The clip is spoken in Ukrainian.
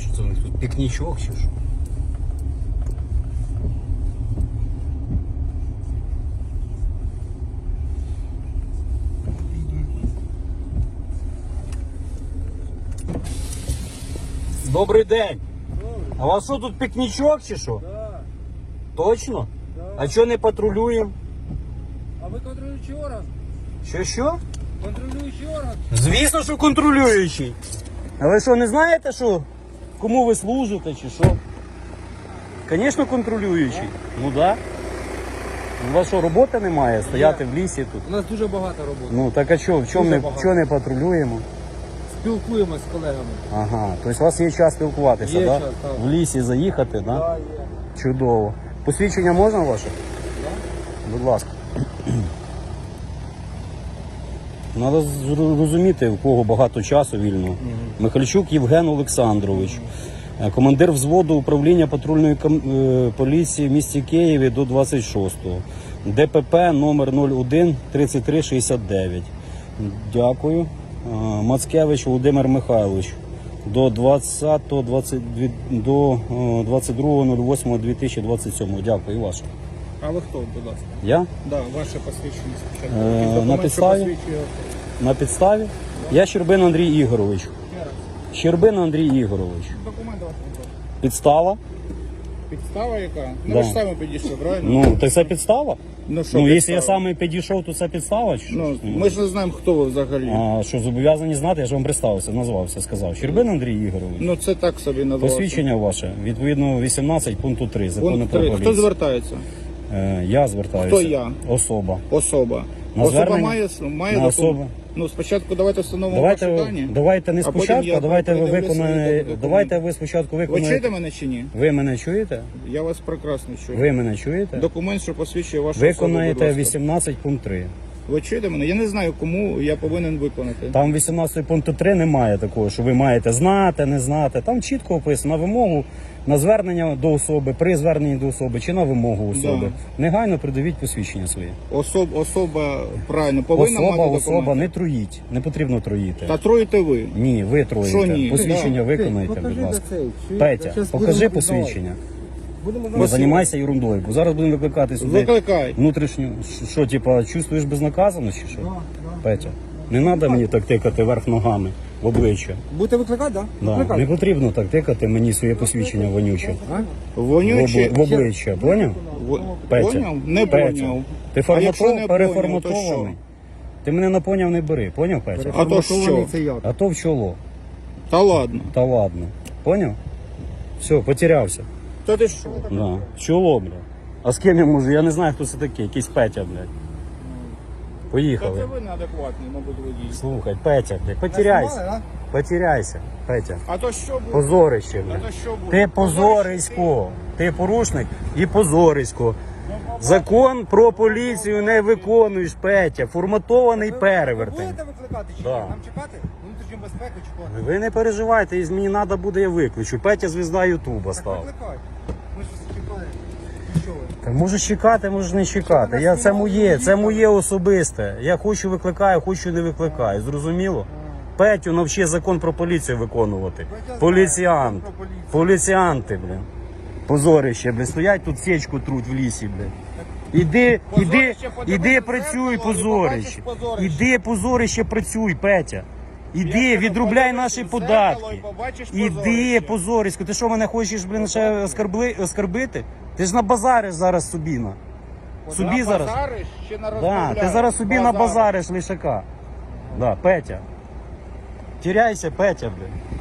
Що це у них тут пікнічок чи що? Добрий день! А у вас що тут пікнічок чи що? Да, Точно? да. А що не патрулюємо? А ви контролюючий орган? Що що? Контролюючий орган? Звісно, що контролюючий. А ви що, не знаєте, що кому ви служите чи що? Звісно, контролюючий. Ну так. Да. У вас що, роботи немає? Стояти в лісі тут? У нас дуже багато роботи. Ну так а що, в чому Дуже не, багато. чого не патрулюємо? Спілкуємось з колегами. Ага, тобто у вас є час спілкуватися, Є да? час, так. В лісі заїхати, да? Да, є. Чудово. Посвідчення можна ваше? Да? Будь ласка. Треба зрозуміти, у кого багато часу вільного. Михальчук Євген Олександрович, е, командир взводу управління патрульної е, поліції в місті Києві до 26-го. ДПП номер 01 3369. Дякую. Е, Мацкевич Володимир Михайлович. До 20 22 до е, 22.08.2027. Дякую, і ваше. А ви хто, будь ласка? Я Да, ваше посвідчення. Е, Якийсь на підставі? Я Щербин Андрій Ігорович. Щербин Андрій Ігорович. Документ давайте. будь. Підстава? Підстава яка? Ну Да. ви ж самі підійшли, правильно? Ну, так це підстава? Ну, що, Ну, якщо підстава? я саме підійшов, то це підстава? Чи що? Ну, ми ж не знаємо, хто ви взагалі. А що зобов'язані знати, я ж вам представився, назвався, сказав. Щербин Андрій Ігорович. Ну це так собі назвалося. Посвідчення ваше, відповідно 18 пункту 3 закону Пункт про 3. поліцію. Хто звертається? Е, я звертаюся. Хто я? Особа. Особа. На Особа звернення? має, має На особу. Ну, спочатку давайте встановимо Давайте, ваші дані. давайте не а потім спочатку, я давайте ви передивлюся виконаєте. документи. Давайте ви спочатку Ви чуєте виконаєте. мене чи ні? Ви мене чуєте? Я вас прекрасно чую. Ви мене чуєте? Документ, що посвідчує вашу особу, Виконаєте ласка. 18 пункт 3. Ви чуєте мене? Я не знаю, кому я повинен виконати. Там 18 пункту 3 немає такого, що ви маєте знати, не знати. Там чітко описано на вимогу на звернення до особи, при зверненні до особи чи на вимогу особи. Негайно придавіть посвідчення своє. Особ, особа правильно повинна Особа, мати особа, не труїть, не потрібно труїти. Та троїте ви. Ні, ви Що ні? Посвідчення Да. виконайте, будь ласка. Петя, покажи посвідчення. Не займайся ерундою, бо зараз будемо викликати сюди Викликай. внутрішню. Що, Що, типа, чувствуєш безнаказаність чи що? Петя, не треба мені так тикати верх ногами в обличчя. Будете викликати, так? Да. Не потрібно так тикати мені своє посвідчення вонюче. В, Вонючі. об- в обличчя, поняв? В- Петя. Поняв? Не Петя. поняв. Ти А якщо форматов, поняв, то переформатований. Ти мене на поняв не бери, поняв, Петя? А то що? А то в чоло. Та ладно. Та ладно. Поняв? Все, потерявся. Та ти що? Да. В чоло, бля. А з ким я можу? Я не знаю, хто це такий. Якийсь Петя, блядь. Та Поїхали. це ви неадекватний, мабуть, водій. Слухай, Петя, блядь, потеряйся. Потеряйся, Петя. А то що буде? Позорище, А блядь. то що буде? Ти позорисько. Ти порушник і позорисько. Закон про поліцію не виконуєш, Петя. Форматований перевертень. Будете викликати чи Да. Нам чекати? Внутрішню безпеку чи кого? Ви не переживайте, із мені треба буде, я виключу. Петя звізда Ютуба став. Викликай. Ми ж чекаємо. І що ви? Та можеш чекати, можеш не чекати. Я, це моє, це моє особисте. Я хочу викликаю, хочу не викликаю. Зрозуміло? Петю навчи закон про поліцію виконувати. Поліціант. Поліціанти, блін. Позорище, блін. Стоять тут сечку труть в лісі, блін. Іди, іди, іди працюй, позорище. Іди, позорище, працюй, Петя. Іди, відрубляй наші податки. Іди, позорисько. Ти що мене хочеш, блін, ще оскарбли, оскарбити? Ти ж на базариш зараз собі на. Собі зараз. базариш чи на Да, розмовляєш? ти зараз собі на Базариш. базариш лишака. Да, Петя. Тіряйся, Петя, блін.